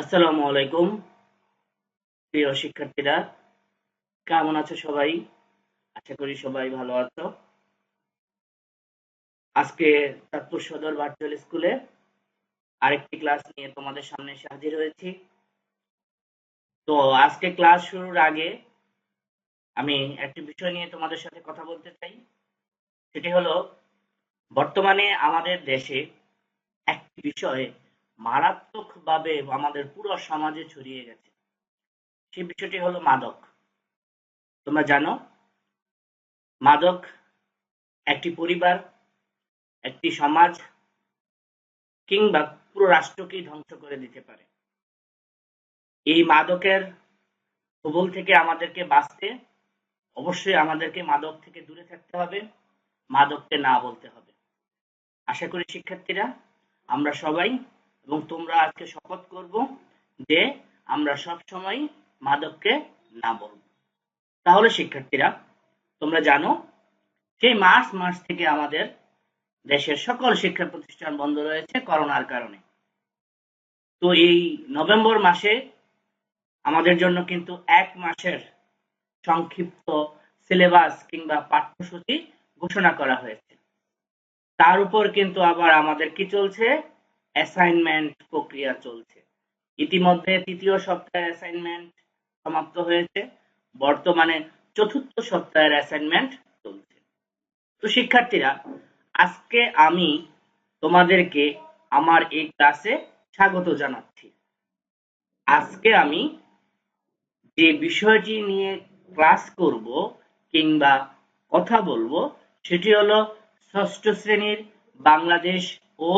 আসসালামু আলাইকুম, প্রিয় শিক্ষার্থীরা। কেমন আছো সবাই? আশা করি সবাই ভালো আছো। আজকে চাঁদপুর সদর ভার্চুয়াল স্কুলে আরেকটি ক্লাস নিয়ে তোমাদের সামনে এসে হাজির হয়েছি। তো আজকে ক্লাস শুরুর আগে আমি একটি বিষয় নিয়ে তোমাদের সাথে কথা বলতে চাই। সেটি হলো, বর্তমানে আমাদের দেশে একটি বিষয় মারাত্মকভাবে আমাদের পুরো সমাজে ছড়িয়ে গেছে। সেই বিষয়টি হলো মাদক। তোমরা জানো, মাদক একটি পরিবার, একটি সমাজ, কিংবা পুরো রাষ্ট্রকেই ধ্বংস করে দিতে পারে। এই মাদকের কবল থেকে আমাদেরকে বাঁচতে অবশ্যই আমাদেরকে মাদক থেকে দূরে থাকতে হবে, মাদককে না বলতে হবে। আশা করি শিক্ষার্থীরা, আমরা সবাই এবং তোমরা আজকে শপথ করব যে আমরা সব সময় মাদককে না বলব। তাহলে শিক্ষার্থীরা, তোমরা জানো, সেই মার্চ মাস থেকে আমাদের দেশের সকল শিক্ষা প্রতিষ্ঠান বন্ধ রয়েছে করোনার কারণে। তো এই নভেম্বর মাসে আমাদের জন্য কিন্তু এক মাসের সংক্ষিপ্ত সিলেবাস কিংবা পাঠ্যসূচি ঘোষণা করা হয়েছে। তার উপর কিন্তু আবার আমাদের কি চলছে? অ্যাসাইনমেন্ট প্রক্রিয়া চলছে। ইতিমধ্যে তৃতীয় সপ্তাহের অ্যাসাইনমেন্ট সমাপ্ত হয়েছে। বর্তমানে চতুর্থ সপ্তাহের অ্যাসাইনমেন্ট চলছে। তো শিক্ষার্থীরা, আজকে আমি তোমাদেরকে আমার এই ক্লাসে স্বাগত জানাচ্ছি। আজকে আমি যে বিষয়টি নিয়ে ক্লাস করব কিংবা কথা বলব, সেটি হলো ষষ্ঠ শ্রেণির বাংলাদেশ ও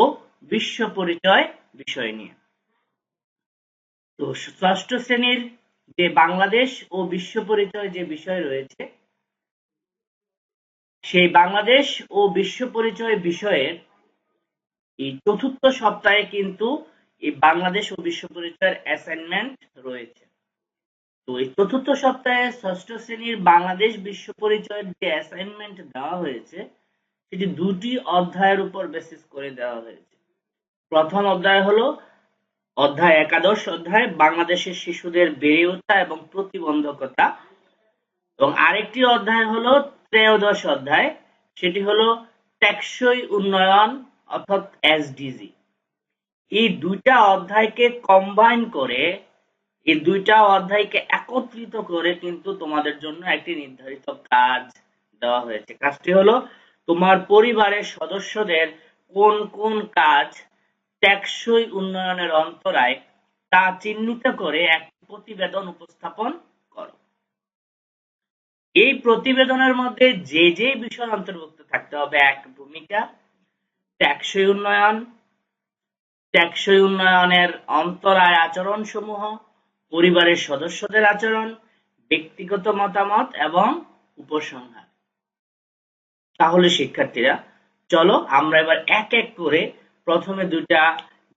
বিশ্ব পরিচয় বিষয় নিয়ে। তো ষষ্ঠ শ্রেণির যে বাংলাদেশ ও বিশ্ব পরিচয় যে বিষয় রয়েছে, সেই বাংলাদেশ ও বিশ্ব পরিচয় বিষয়ের এই চতুর্থ সপ্তাহে কিন্তু এই বাংলাদেশ ও বিশ্ব পরিচয়ের অ্যাসাইনমেন্ট রয়েছে। তো এই চতুর্থ সপ্তাহে ষষ্ঠ শ্রেণির বাংলাদেশ বিশ্ব পরিচয়ের যে অ্যাসাইনমেন্ট দেওয়া হয়েছে, সেটি দুটি অধ্যায়ের উপর বেসিস করে দেওয়া হয়েছে। প্রথম অধ্যায় হলো অধ্যায় একাদশ অধ্যায়, বাংলাদেশের শিশুদের বেড়ে ওঠা এবং প্রতিবন্ধকতা। এবং আরেকটি অধ্যায় হলো ত্রয়োদশ অধ্যায়, সেটি হলো টেকসই উন্নয়ন অর্থাৎ এসডিজি। এই দুইটা অধ্যায়কে কম্বাইন করে, এই দুইটা অধ্যায়কে একত্রিত করে কিন্তু তোমাদের জন্য একটি নির্ধারিত কাজ দেওয়া হয়েছে। কাজটি হলো তোমার পরিবারের সদস্যদের কোন কোন কাজ টেকসই উন্নয়নের অন্তরায় তা চিহ্নিত করে এক প্রতিবেদন উপস্থাপন করো। এই প্রতিবেদনের মধ্যে যে যে বিষয় অন্তর্ভুক্ত থাকতে হবে, এক ভূমিকা, টেকসই উন্নয়ন, টেকসই উন্নয়নের অন্তরায় আচরণ সমূহ পরিবারের সদস্যদের আচরণ, ব্যক্তিগত মতামত এবং উপসংহার। তাহলে শিক্ষার্থীরা, চলো আমরা এবার এক এক করে প্রথমে দুটা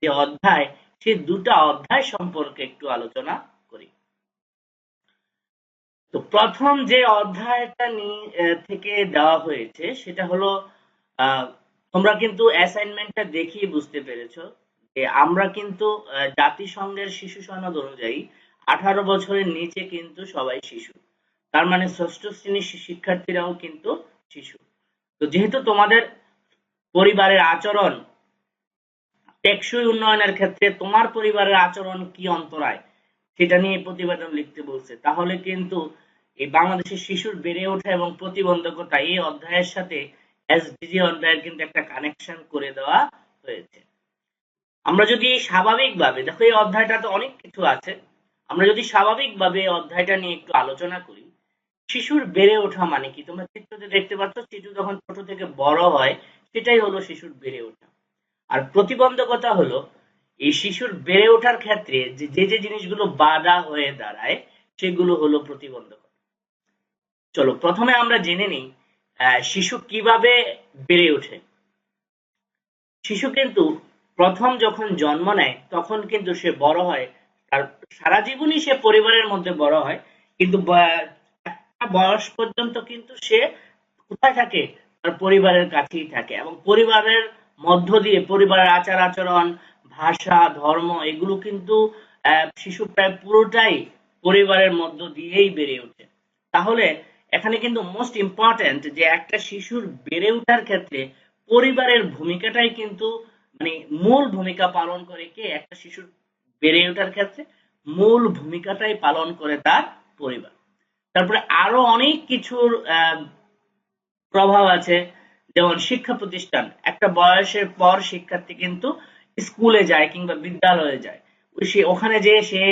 যে অধ্যায় সেই দুটা অধ্যায় সম্পর্কে একটু আলোচনা করি। তো প্রথম যে অধ্যায়টা থেকে দেওয়া হয়েছে, সেটা হলো তোমরা কিন্তু অ্যাসাইনমেন্টটা দেখেই বুঝতে পেরেছ যে আমরা কিন্তু জাতিসংঘের শিশু সনদ অনুযায়ী আঠারো বছরের নিচে কিন্তু সবাই শিশু। তার মানে ষষ্ঠ শ্রেণির শিক্ষার্থীরাও কিন্তু শিশু। তো যেহেতু তোমাদের পরিবারের আচরণ টেকসই উন্নয়নের ক্ষেত্রে তোমার পরিবারের আচরণ কি অন্তরায়? সেটা নিয়ে প্রতিবেদন লিখতে বলছে। তাহলে কিন্তু এই বাংলাদেশের শিশুর বেড়ে ওঠা এবং প্রতিবন্ধকতা এই অধ্যায়ের সাথে এসডিজি অধ্যায়ের কিন্তু একটা কানেকশন করে দেওয়া হয়েছে। আমরা যদি স্বাভাবিকভাবে, দেখো এই অধ্যায়টা তো অনেক কিছু আছে, আমরা যদি স্বাভাবিকভাবে এই অধ্যায়টা নিয়ে একটু আলোচনা করি, শিশুর বেড়ে ওঠা মানে কি? তোমরা চিত্রতে দেখতে পাচ্ছ, শিশু যখন ছোট থেকে বড় হয়, সেটাই হলো শিশুর বেড়ে ওঠা। আর প্রতিবন্ধকতা হলো, এই শিশুর বেড়ে ওঠার ক্ষেত্রে যে যে জিনিসগুলো বাধা হয়ে দাঁড়ায়, সেগুলো হলো প্রতিবন্ধকতা। চলো, প্রথমে আমরা জেনে নিই শিশু কীভাবে বেড়ে ওঠে। শিশু কিন্তু প্রথম যখন জন্ম নেয়, তখন কিন্তু সে বড় হয়। তার সারা জীবনই সে পরিবারের মধ্যে বড় হয়, কিন্তু বয়স পর্যন্ত কিন্তু সে কোথায় থাকে? তার পরিবারের কাছেই থাকে। এবং পরিবারের মধ্য দিয়ে পরিবারের আচার আচরণ, ভাষা, ধর্ম, এগুলো কিন্তু শিশু প্রায় পুরোটাই পরিবারের মধ্য দিয়েই বেড়ে ওঠে। তাহলে এখানে কিন্তু মোস্ট ইম্পর্ট্যান্ট যে একটা শিশুর বেড়ে ওঠার ক্ষেত্রে পরিবারের ভূমিকাটাই কিন্তু মানে মূল ভূমিকা পালন করে কে? একটা শিশুর বেড়ে ওঠার ক্ষেত্রে মূল ভূমিকাটাই পালন করে তার পরিবার। তারপরে আরও অনেক কিছুর প্রভাব আছে। যেমন শিক্ষা প্রতিষ্ঠান, একটা বয়সের পর শিক্ষার্থী কিন্তু স্কুলে যায় কিংবা বিদ্যালয়ে যায়। সে, ওখানে যে সে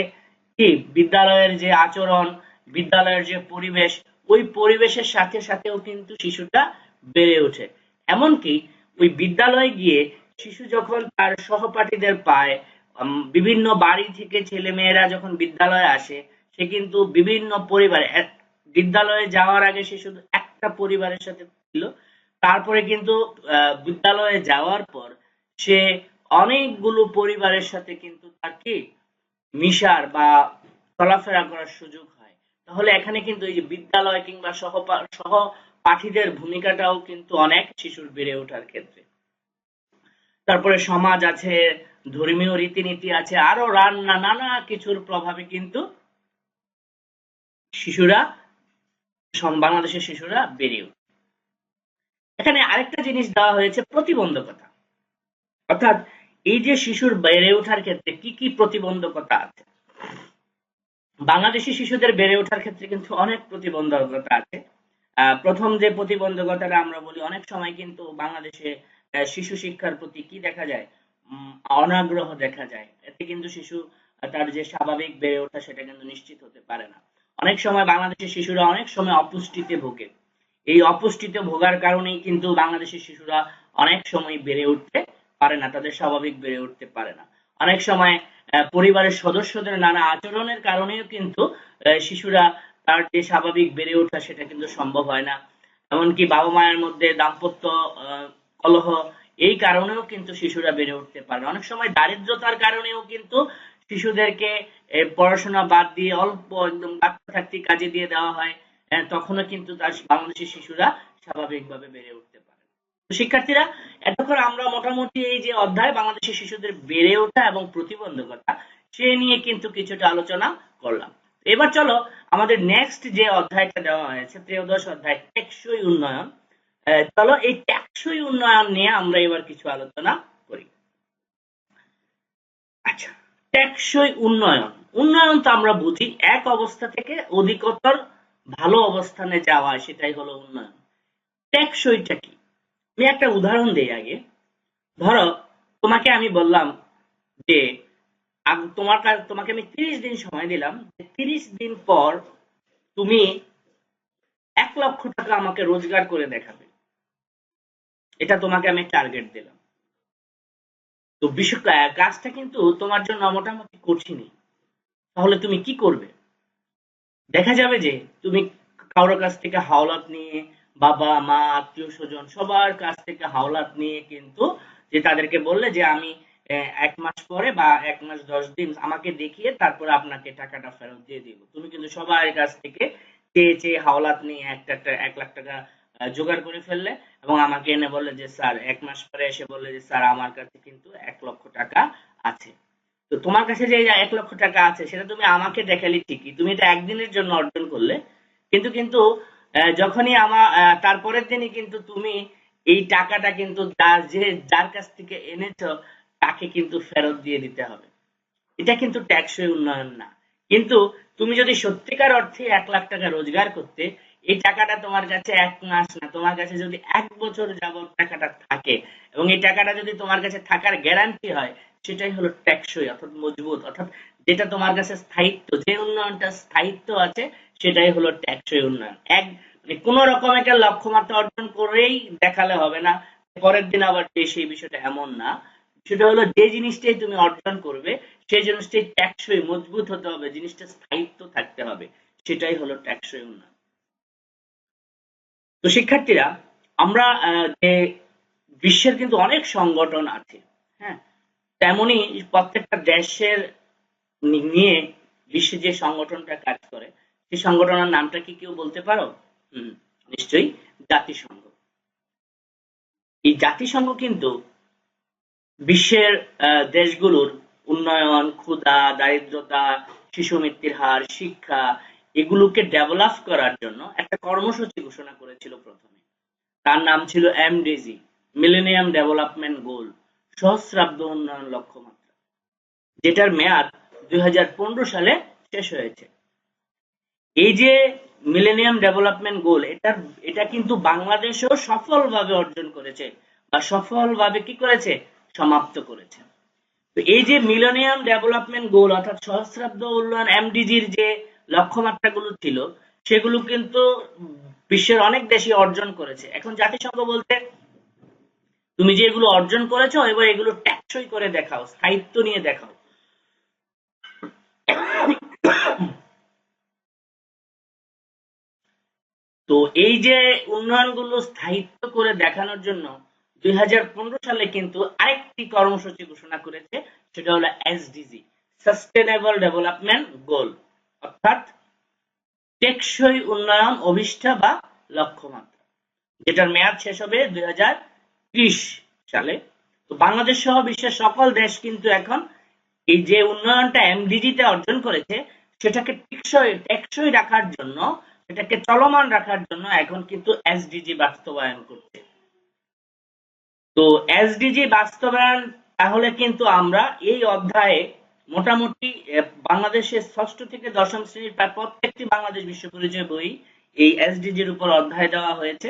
কি, বিদ্যালয়ের যে আচরণ, বিদ্যালয়ের যে পরিবেশ, ওই পরিবেশের সাথে সাথেও কিন্তু শিশুটা বেড়ে ওঠে। এমনকি ওই বিদ্যালয়ে গিয়ে শিশু যখন তার সহপাঠীদের পায় বিভিন্ন বাড়ি থেকে ছেলে মেয়েরা যখন বিদ্যালয়ে আসে, সে কিন্তু বিভিন্ন পরিবার বিদ্যালয়ে যাওয়ার আগে সে শুধু একটা পরিবারের সাথে ছিল তারপরে কিন্তু বিদ্যালয়ে যাওয়ার পর সে অনেকগুলো পরিবারের সাথে কিন্তু তার কি মিশার বা চলাফেরা করার সুযোগ হয়। তাহলে এখানে কিন্তু এই যে বিদ্যালয় কিংবা সহপা, সহপাঠীদের ভূমিকাটাও কিন্তু অনেক শিশুর বেড়ে ওঠার ক্ষেত্রে। তারপরে সমাজ আছে, ধর্মীয় রীতিনীতি আছে, আরও রান্না, নানা কিছুর প্রভাবে কিন্তু শিশুরা, বাংলাদেশের শিশুরা বেড়ে ওঠে। এখানে আরেকটা জিনিস দেওয়া হয়েছে প্রতিবন্ধকতা। অর্থাৎ এই যে শিশুর বেড়ে ওঠার ক্ষেত্রে কি কি প্রতিবন্ধকতা আছে? বাংলাদেশি শিশুদের বেড়ে ওঠার ক্ষেত্রে কিন্তু অনেক প্রতিবন্ধকতা আছে। প্রথম যে প্রতিবন্ধকতাটা আমরা বলি, অনেক সময় কিন্তু বাংলাদেশে শিশু শিক্ষার প্রতি কি দেখা যায়? অনাগ্রহ দেখা যায়। এতে কিন্তু শিশু, তার যে স্বাভাবিক বেড়ে ওঠা সেটা কিন্তু নিশ্চিত হতে পারে না। অনেক সময় বাংলাদেশের শিশুরা অনেক সময় অপুষ্টিতে ভোগে। এই অপুষ্টিতে ভোগার কারণেই কিন্তু বাংলাদেশের শিশুরা অনেক সময় বেড়ে উঠতে পারে না, তাদের স্বাভাবিক বেড়ে উঠতে পারে না। অনেক সময় পরিবারের সদস্যদের নানা আচরণের কারণেও কিন্তু শিশুরা তার যে স্বাভাবিক বেড়ে ওঠা সেটা কিন্তু সম্ভব হয় না। এমনকি বাবা মায়ের মধ্যে দাম্পত্য কলহ, এই কারণেও কিন্তু শিশুরা বেড়ে উঠতে পারে। অনেক সময় দারিদ্রতার কারণেও কিন্তু শিশুদেরকে পড়াশোনা বাদ দিয়ে অল্প একদম বাচ্চা থাকতে কাজে দিয়ে দেওয়া হয়। আহ, তখনও কিন্তু তার বাংলাদেশের শিশুরা স্বাভাবিকভাবে বেড়ে উঠতে পারে শিক্ষার্থীরা এতক্ষণ আমরা মোটামুটি এই যে অধ্যায় বাংলাদেশের শিশুদের বেড়ে ওঠা এবং প্রতিবন্ধকতা সে নিয়ে কিন্তু কিছুটা আলোচনা করলাম। এবার চলো আমাদের নেক্সট যে অধ্যায়টা দেওয়া হয়েছে ত্রয়োদশ অধ্যায় টেকসই উন্নয়ন। চলো এই টেকসই উন্নয়ন নিয়ে আমরা এবার কিছু আলোচনা করি। আচ্ছা টেকসই উন্নয়ন। উন্নয়ন তো আমরা বুঝি এক অবস্থা থেকে অধিকতর ভালো অবস্থানে যাওয়া সেটাই হলো উন্নয়ন। টেকসইটা কি? আমি একটা উদাহরণ দেই আগে। ধরো, তোমাকে আমি বললাম যে তোমার তোমাকে আমি তিরিশ দিন সময় দিলাম। তিরিশ দিন পর তুমি এক লক্ষ টাকা আমাকে রোজগার করে দেখাবে। এটা তোমাকে আমি টার্গেট দিলাম। তো বিষয় কাজটা কিন্তু তোমার জন্য মোটামুটি কঠিনই। তাহলে তুমি কি করবে? দেখা যাবে যে তুমি কারোর কাছ থেকে হাওলাত নিয়ে বাবা, মা, আত্মীয় স্বজন সবার কাছ থেকে হাওলাত নিয়ে কিন্তু যে তাদেরকে বললে যে আমি এক মাস পরে বা এক মাস দশ দিন আমাকে দেখিয়ে তারপরে আপনাকে টাকাটা ফেরত দিয়ে দিব। তুমি কিন্তু সবার কাছ থেকে চেয়ে চেয়ে হাওলাত নিয়ে একটা একটা, এক লাখ টাকা জোগাড় করে ফেললে এবং আমাকে এনে বললে যে, স্যার, এক মাস পরে এসে বললে যে, স্যার, আমার কাছে কিন্তু এক লক্ষ টাকা আছে। তো তোমার কাছে যে এক লক্ষ টাকা আছে, সেটা তুমি আমাকে দেখালে ঠিকই। তুমি এটা একদিনের জন্য অর্জন করলে। কিন্তু কিন্তু যখনই আমার তারপরের দিনই কিন্তু তুমি এই টাকাটা কিন্তু যে যার কাছ থেকে এনেছো, তাকে কিন্তু ফেরত দিয়ে দিতে হবে। এটা কিন্তু ট্যাক্সই উন্নয়ন না। কিন্তু তুমি যদি সত্যিকার অর্থে এক লাখ টাকা রোজগার করতে, এই টাকাটা তোমার কাছে এক মাস না, তোমার কাছে যদি এক বছর যাবত টাকাটা থাকে, এবং এই টাকাটা যদি তোমার কাছে থাকার গ্যারান্টি হয় সেটাই হলো ট্যাক্সই অর্থাৎ মজবুত, অর্থাৎ যেটা তোমার কাছে স্থায়িত্ব, যে উন্নয়নটা স্থায়িত্ব আছে, সেটাই হলো ট্যাক্সই উন্নয়ন। এক মানে কোন রকম একটা লক্ষ্যমাত্রা অর্জন করেই দেখালে হবে না, পরের দিন আবার যে সেই বিষয়টা এমন না। সেটা হলো যে জিনিসটাই তুমি অর্জন করবে, সেই জিনিসটাই ট্যাক্সই মজবুত হতে হবে, জিনিসটা স্থায়িত্ব থাকতে হবে, সেটাই হলো ট্যাক্সই উন্নয়ন। তো শিক্ষার্থীরা, আমরা যে বিশ্বের কিন্তু অনেক সংগঠন আছে হ্যাঁ তেমনি প্রত্যেকটা দেশের নিয়ে বিশ্বে যে সংগঠনটা কাজ করে, সেই সংগঠনের নামটা কি কেউ বলতে পারো? হুম, নিশ্চয়ই জাতিসংঘ। এই জাতিসংঘ কিন্তু বিশ্বের দেশগুলোর উন্নয়ন, ক্ষুধা, দারিদ্রতা, শিশু মৃত্যুর হার, শিক্ষা, এগুলোকে ডেভেলপ করার জন্য একটা কর্মসূচি ঘোষণা করেছিল প্রথমে। তার নাম ছিল এমডিজি মিলেনিয়াম ডেভেলপমেন্ট গোল সহস্রাব্দ উন্নয়ন লক্ষ্যমাত্রা, যেটার মেয়াদ দুই হাজার পনেরো সালে শেষ হয়েছে। এই যে মিলেনিয়াম ডেভেলপমেন্ট গোল এটা এটা কিন্তু বাংলাদেশও সফলভাবে অর্জন করেছে বা সফলভাবে কি করেছে? সমাপ্ত করেছে। এই যে মিলেনিয়াম ডেভেলপমেন্ট গোল অর্থাৎ সহস্রাব্দ উন্নয়ন এমডিজির যে লক্ষ্যমাত্রাগুলো ছিল, সেগুলো কিন্তু বিশ্বের অনেক দেশই অর্জন করেছে। এখন জাতিসংঘ বলতে তুমি যে এগুলো অর্জন করেছ, এবার এগুলো টেকসই করে দেখাও, স্থায়িত্ব নিয়ে দেখাও। তো এই যে উন্নয়নগুলো স্থায়িত্ব করে দেখানোর জন্য দুই সালে কিন্তু আরেকটি কর্মসূচি ঘোষণা করেছে, সেটা হলো এসডিজি সাস্টেনেবল ডেভেলপমেন্ট গোল অর্থাৎ টেকসই উন্নয়ন, অভিষ্ঠা বা লক্ষ্যমাত্রা, যেটার মেয়াদ শেষ হবে দুই সালে। তো বাংলাদেশ সহ বিশ্বের সকল দেশ কিন্তু এখন এই যে উন্নয়নটা এমডিজিতে অর্জন করেছে, সেটাকে টেকসই টেকসই রাখার জন্য, সেটাকে চলমান রাখার জন্য এখন কিন্তু এসডিজি বাস্তবায়ন করছে। তো এসডিজি বাস্তবায়ন, তাহলে কিন্তু আমরা এই অধ্যায়ে মোটামুটি বাংলাদেশের ষষ্ঠ থেকে দশম শ্রেণির প্রায় প্রত্যেকটি বাংলাদেশ বিশ্ব পরিচয় বই এই এসডিজির উপর অধ্যায় দেওয়া হয়েছে।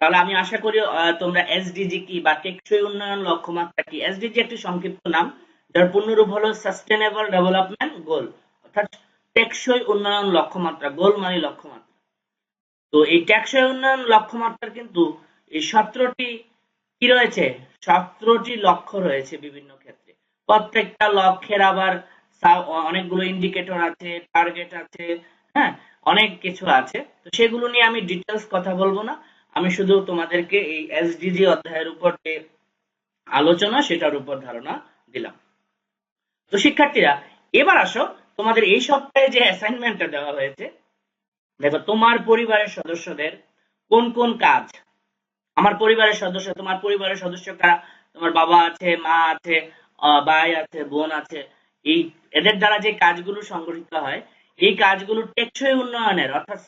তাহলে আমি আশা করি তোমরা এসডিজি কি বা টেকসই উন্নয়ন লক্ষ্যমাত্রা কি? এসডিজি একটি সংক্ষিপ্ত নাম, যার পূর্ণরূপ হলো সাস্টেনেবল ডেভেলপমেন্ট গোল অর্থাৎ টেকসই উন্নয়ন লক্ষ্যমাত্রা গোল মানে লক্ষ্যমাত্রা। তো এই টেকসই উন্নয়ন লক্ষ্যমাত্রার কিন্তু এই সতেরোটি কি রয়েছে? সতেরোটি লক্ষ্য রয়েছে বিভিন্ন ক্ষেত্রে। প্রত্যেকটা লক্ষ্যের আবার অনেকগুলো ইন্ডিকেটর আছে টার্গেট আছে হ্যাঁ অনেক কিছু আছে। তো সেগুলো নিয়ে আমি ডিটেলস কথা বলব না। আমি শুধু তোমাদেরকে এই এসডিজি অধ্যায়ের উপর যে আলোচনা, সেটার উপর ধারণা দিলাম। তো শিক্ষার্থীরা, এবার আসো, তোমাদের এই সপ্তাহে যে অ্যাসাইনমেন্টটা দেওয়া হয়েছে, দেখো, তোমার পরিবারের সদস্যদের কোন কোন কাজ? আমার পরিবারের সদস্য, তোমার পরিবারের সদস্য কারা? তোমার বাবা আছে, মা আছে ভাই আছে, বোন আছে। এই, এদের দ্বারা যে কাজগুলো সংগঠিত হয়, এই কাজগুলো টেকসই উন্নয়নের, অর্থাৎ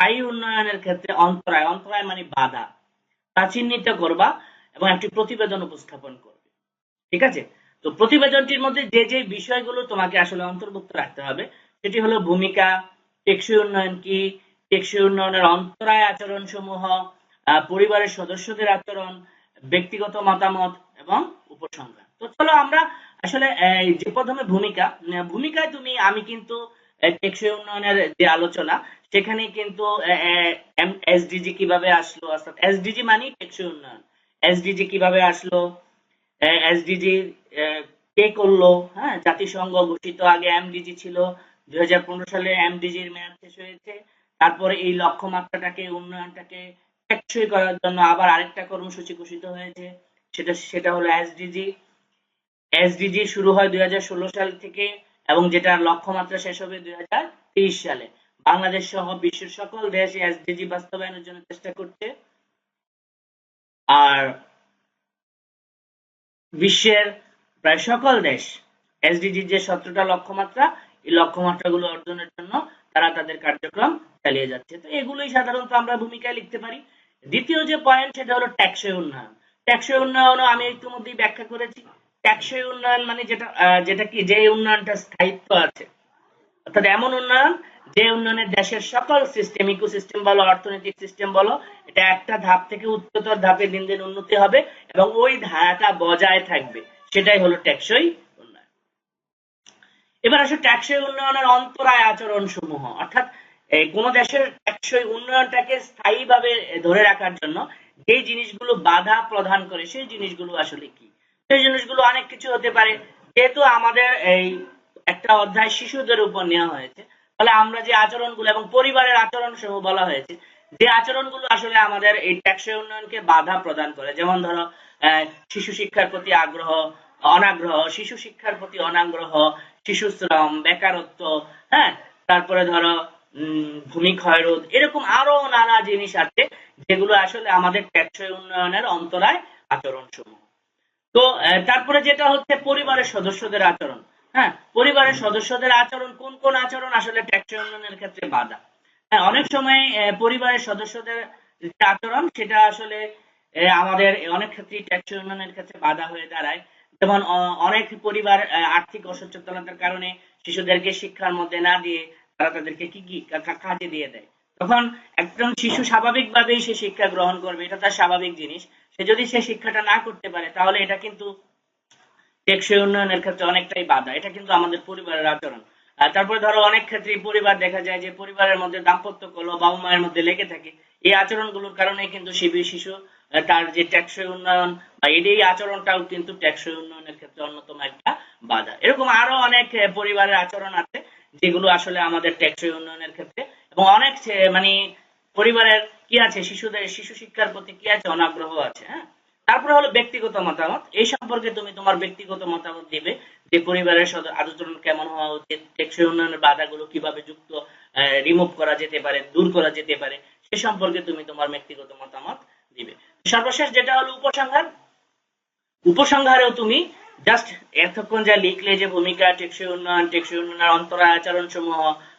স্থায়ী উন্নয়নের ক্ষেত্রে অন্তরায় অন্তরায় মানে বাধা। তা চিহ্নিত করবা এবং একটি প্রতিবেদন উপস্থাপন করবে। ঠিক আছে? তো প্রতিবেদনটির মধ্যে যে যে বিষয়গুলো তোমাকে আসলে অন্তর্ভুক্ত রাখতে হবে, সেটি হলো ভূমিকা, টেকসই উন্নয়ন কি? টেকসই উন্নয়নের অন্তরায় আচরণ সমূহ পরিবারের সদস্যদের আচরণ, ব্যক্তিগত মতামত এবং উপসংহার। তো চলো আমরা আসলে যে প্রথমে ভূমিকা ভূমিকায় তুমি, আমি কিন্তু টেকসই উন্নয়নের যে আলোচনা, সেখানে কিন্তু এসডিজি কীভাবে আসলো? অর্থাৎ এসডিজি মানে টেকসই উন্নয়ন। এসডিজি কীভাবে আসলো? এসডিজি কে করল? হ্যাঁ জাতিসংঘ ঘোষিত আগে এমডিজি ছিল। দুই সালে এমডিজির মেয়াদ শেষ হয়েছে। তারপরে এই লক্ষ্যমাত্রাটাকে, উন্নয়নটাকে টেকসই করার জন্য আবার আরেকটা কর্মসূচি ঘোষিত হয়েছে। সেটা সেটা হলো এসডিজি এসডিজি শুরু হয় দুই হাজার ষোলো সাল থেকে। এবং যেটার লক্ষ্যমাত্রা শেষ হবে দুই সালে। বাংলাদেশ সহ বিশ্বের সকল দেশ এসডিজি বাস্তবায়নের জন্য চেষ্টা করছে। আর বিশ্বের প্রায় সকল দেশ এসডিজির যে সতেরোটা লক্ষ্যমাত্রা, এই লক্ষ্যমাত্রাগুলো অর্জনের জন্য তারা তাদের কার্যক্রম চালিয়ে যাচ্ছে। তো এগুলোই সাধারণত আমরা ভূমিকায় লিখতে পারি। দ্বিতীয় যে পয়েন্ট সেটা হলো ট্যাক্সই উন্নয়ন। ট্যাক্সই উন্নয়নও আমি ইতিমধ্যেই ব্যাখ্যা করেছি। ট্যাক্সই উন্নয়ন মানে যেটা যেটা কি, যে উন্নয়নটা স্থায়িত্ব আছে। অর্থাৎ এমন উন্নয়ন, যে উন্নয়নে দেশের সকল সিস্টেম ইকোসিস্টেম বলো, অর্থনৈতিক সিস্টেম বলো, এটা একটা ধাপ থেকে উচ্চতর ধাপে দিন দিন উন্নতি হবে এবং ওই ধারাটা বজায় থাকবে। সেটাই হলো টেকসই উন্নয়ন। এবার আসলে টেকসই উন্নয়নের অন্তরায় আচরণ সমূহ অর্থাৎ কোন দেশের টেকসই উন্নয়নটাকে স্থায়ীভাবে ধরে রাখার জন্য যে জিনিসগুলো বাধা প্রদান করে, সেই জিনিসগুলো আসলে কি? সেই জিনিসগুলো অনেক কিছু হতে পারে। যেহেতু আমাদের এই একটা অধ্যায় শিশুদের উপর নেওয়া হয়েছে, তাহলে আমরা যে আচরণগুলো এবং পরিবারের আচরণ সমূহ বলা হয়েছে, যে আচরণগুলো আসলে আমাদের এই টেকসই উন্নয়নকে বাধা প্রদান করে। যেমন ধরো শিশু শিক্ষার প্রতি আগ্রহ, অনাগ্রহ, শিশু শিক্ষার প্রতি অনাগ্রহ, শিশু শ্রম, বেকারত্ব হ্যাঁ? তারপরে ধরো ভূমি ক্ষয়রোধ, এরকম আরও নানা জিনিস আছে যেগুলো আসলে আমাদের টেকসই উন্নয়নের অন্তরায় আচরণ সমূহ তো তারপরে যেটা হচ্ছে পরিবারের সদস্যদের আচরণ। হ্যাঁ পরিবারের সদস্যদের আচরণ, কোন কোন আচরণ আসলে ট্যাক্সই উন্নয়নের ক্ষেত্রে বাধা? হ্যাঁ অনেক সময় পরিবারের সদস্যদের আচরণ, সেটা আসলে আমাদের অনেক ক্ষেত্রেই ট্যাক্সই উন্নয়নের ক্ষেত্রে বাধা হয়ে দাঁড়ায়। যেমন অনেক পরিবার আর্থিক অসচেতনতার কারণে শিশুদেরকে শিক্ষার মধ্যে না দিয়ে তারা তাদেরকে কি কি, কা- কা- কাজে দিয়ে দেয়। তখন একজন শিশু স্বাভাবিকভাবেই সে শিক্ষা গ্রহণ করবে, এটা তার স্বাভাবিক জিনিস। সে যদি সে শিক্ষাটা না করতে পারে, তাহলে এটা কিন্তু টেকসই উন্নয়নের ক্ষেত্রে অনেকটাই বাধা। এটা কিন্তু আমাদের পরিবারের আচরণ। আর তারপরে ধরো অনেক ক্ষেত্রে পরিবার দেখা যায় যে পরিবারের মধ্যে দাম্পত্য কলহ বাবা মায়ের মধ্যে লেগে থাকে। এই আচরণগুলোর কারণে কিন্তু শিবির শিশু তার যে টেকসই উন্নয়ন বা এই আচরণটাও কিন্তু টেকসই উন্নয়নের ক্ষেত্রে অন্যতম একটা বাধা। এরকম আরও অনেক পরিবারের আচরণ আছে যেগুলো আসলে আমাদের টেকসই উন্নয়নের ক্ষেত্রে এবং অনেক মানে পরিবারের কি আছে? শিশুদের, শিশু শিক্ষার প্রতি কি আছে? অনাগ্রহ আছে হ্যাঁ? তারপরে হলো ব্যক্তিগত মতামত। এই সম্পর্কে তুমি তোমার ব্যক্তিগত মতামত দিবে যে পরিবারের আচরণ কেমন হওয়া উচিত, টেকসই উন্নয়নের বাধাগুলো কীভাবে যুক্ত রিমুভ করা যেতে পারে, দূর করা যেতে পারে, সে সম্পর্কে তুমি তোমার ব্যক্তিগত মতামত দিবে। সর্বশেষ যেটা হলো উপসংহার। উপসংহারেও তুমি জাস্ট এতক্ষণ যা লিখলে যে ভূমিকা, টেকসই উন্নয়ন, টেকসই উন্নয়নের অন্তরায় আচরণ সমূহ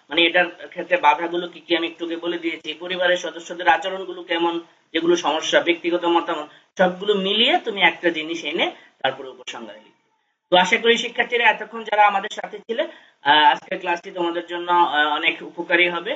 মানে এটার ক্ষেত্রে বাধাগুলো কি কি আমি একটুকে বলে দিয়েছি? পরিবারের সদস্যদের আচরণগুলো কেমন? যেগুলো সমস্যা, ব্যক্তিগত মতামত, সবগুলো মিলিয়ে তুমি একটা জিনিস এনে তারপরে উপসংহারে লিখবে। তো আশা করি শিক্ষার্থীরা এতক্ষণ যারা আমাদের সাথে ছিলে আজকের ক্লাসটি তোমাদের জন্য অনেক উপকারী হবে।